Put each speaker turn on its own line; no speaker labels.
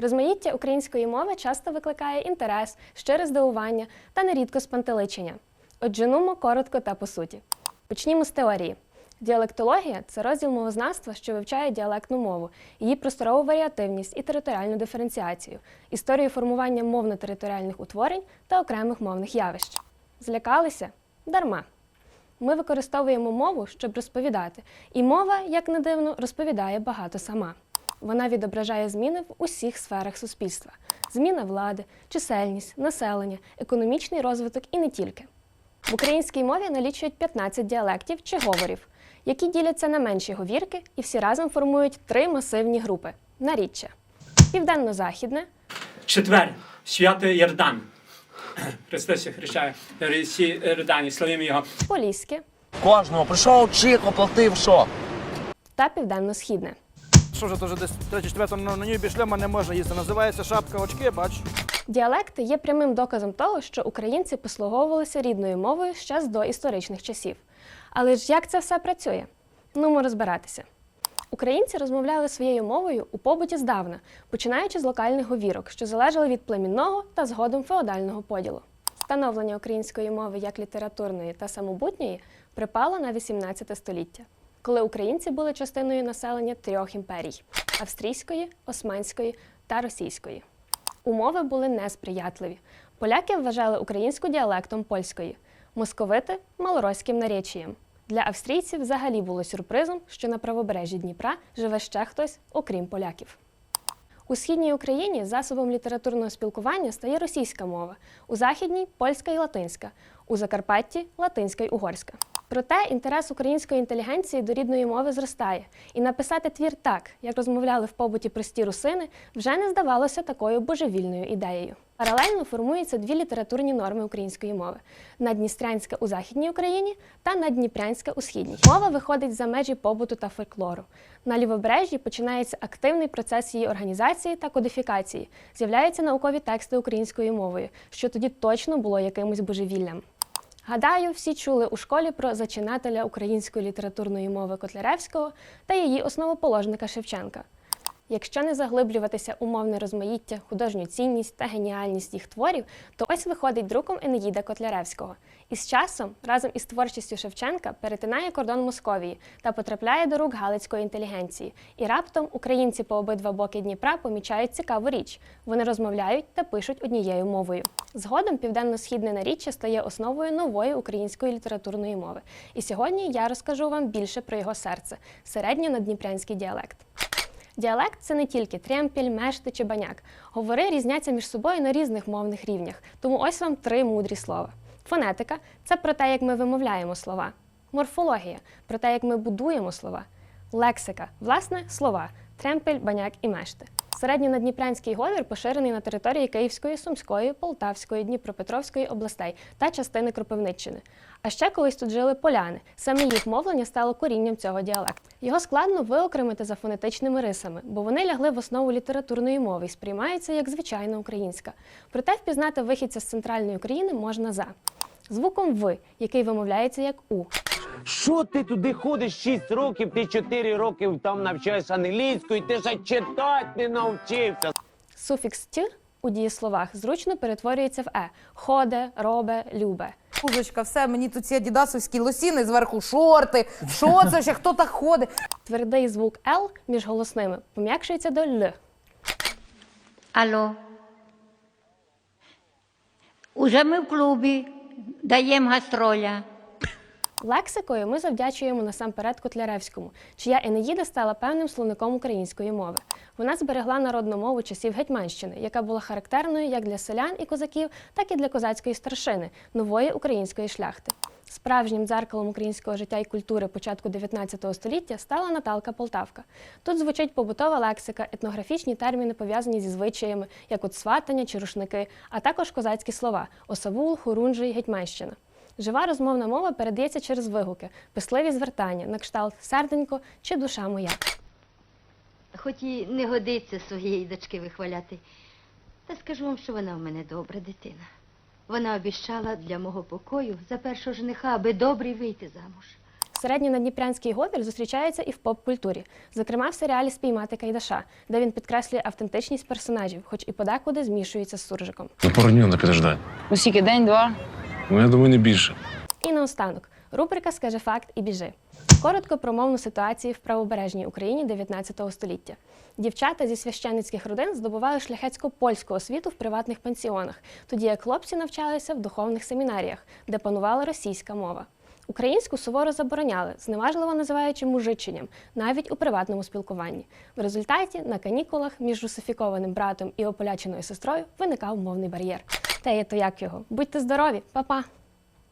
Розмаїття української мови часто викликає інтерес, щире здивування та нерідко спантеличення. Отже, нумо коротко та по суті. Почнімо з теорії. Діалектологія це розділ мовознавства, що вивчає діалектну мову, її просторову варіативність і територіальну диференціацію, історію формування мовно-територіальних утворень та окремих мовних явищ. Злякалися? Дарма. Ми використовуємо мову, щоб розповідати, і мова, як не дивно, розповідає багато сама. Вона відображає зміни в усіх сферах суспільства: зміна влади, чисельність, населення, економічний розвиток і не тільки. В українській мові налічують 15 діалектів чи говорів, які діляться на менші говірки і всі разом формують три масивні групи: наріччя південно-західне,
Четвер, святий Йордан. Христос хрещає всі Йордані, славимо його.
поліське
Кожного прийшов, чих, оплатив, що?
та південно-східне.
Що вже дуже десь третє, четверте на, ній шлема не можна їсти. Називається шапка очки, бач.
Діалекти є прямим доказом того, що українці послуговувалися рідною мовою ще з доісторичних часів. Але ж як це все працює? Ну, розбиратися. Українці розмовляли своєю мовою у побуті здавна, починаючи з локальних говірок, що залежали від племінного та згодом феодального поділу. Становлення української мови як літературної та самобутньої припало на 18 століття, коли українці були частиною населення трьох імперій австрійської, османської та російської. Умови були несприятливі. Поляки вважали українську діалектом польської, московити малороським наречієм. Для австрійців взагалі було сюрпризом, що на правобережжі Дніпра живе ще хтось, окрім поляків. У східній Україні засобом літературного спілкування стає російська мова, у західній польська і латинська, у Закарпатті латинська й угорська. Проте інтерес української інтелігенції до рідної мови зростає, і написати твір так, як розмовляли в побуті прості русини, вже не здавалося такою божевільною ідеєю. Паралельно формуються дві літературні норми української мови: надністрянська у західній Україні та надніпрянська у східній. Мова виходить за межі побуту та фольклору. На лівобережжі починається активний процес її організації та кодифікації. З'являються наукові тексти українською мовою, що тоді точно було якимось божевіллям. Гадаю, всі чули у школі про зачинателя української літературної мови Котляревського та її основоположника Шевченка. Якщо не заглиблюватися у мовне розмаїття, художню цінність та геніальність їх творів, то ось виходить друком Енеїда Котляревського. І з часом, разом із творчістю Шевченка, перетинає кордон Московії та потрапляє до рук галицької інтелігенції. І раптом українці по обидва боки Дніпра помічають цікаву річ: вони розмовляють та пишуть однією мовою. Згодом південно-східне наріччя стає основою нової української літературної мови. І сьогодні я розкажу вам більше про його серце середньонадніпрянський діалект. Діалект це не тільки тремпіль, мешти чи баняк. Говори різняться між собою на різних мовних рівнях. Тому ось вам три мудрі слова. Фонетика це про те, як ми вимовляємо слова. Морфологія про те, як ми будуємо слова. Лексика власне слова тремпель, баняк і мешти. Середньонадніпрянський говір поширений на території Київської, Сумської, Полтавської, Дніпропетровської областей та частини Кропивниччини. А ще колись тут жили поляни. Саме їх мовлення стало корінням цього діалекту. Його складно виокремити за фонетичними рисами, бо вони лягли в основу літературної мови і сприймаються як звичайна українська. Проте впізнати вихідця з центральної України можна за звуком В, який вимовляється як У.
Що ти туди ходиш 6 років, ти 4 роки там навчаєш англійською, ти ще читати не навчився.
Суфікс т у дієсловах зручно перетворюється в е ходе, робе, любе.
Кузочка, все, мені тут ці адідасовські лосіни, зверху шорти. Що це ще? Хто так ходить?
Твердий звук Л між голосними пом'якшується до Л.
Алло. Уже ми в клубі даємо гастроля.
Лексикою ми завдячуємо насамперед Котляревському, чия Енеїда стала певним словником української мови. Вона зберегла народну мову часів Гетьманщини, яка була характерною як для селян і козаків, так і для козацької старшини, нової української шляхти. Справжнім дзеркалом українського життя і культури початку 19 століття стала Наталка Полтавка. Тут звучить побутова лексика, етнографічні терміни пов'язані зі звичаями, як от сватання чи рушники, а також козацькі слова осавул, хорунжий, гетьманщина. Жива розмовна мова передається через вигуки, писливі звертання, на кшталт серденько чи душа моя.
Хоч і не годиться своєї дочки вихваляти, та скажу вам, що вона в мене добра дитина. Вона обіщала для мого покою за першого жениха, аби добрий вийти замуж.
Середньонадніпрянський говір зустрічається і в поп-культурі, зокрема в серіалі Спіймати Кайдаша, де він підкреслює автентичність персонажів, хоч і подекуди змішується з суржиком.
На пару днів не підождати.
Ну, скільки день-два?
Ну, я думаю, не більше.
І наостанок рубрика Скажи факт і біжи. Коротко про мовну ситуацію в правобережній Україні 19 століття. Дівчата зі священницьких родин здобували шляхетську польську освіту в приватних пансіонах, тоді як хлопці навчалися в духовних семінаріях, де панувала російська мова. Українську суворо забороняли, зневажливо називаючи мужиченням, навіть у приватному спілкуванні. В результаті на канікулах між русифікованим братом і ополяченою сестрою виникав мовний бар'єр. Та є то як його. Будьте здорові, па-па!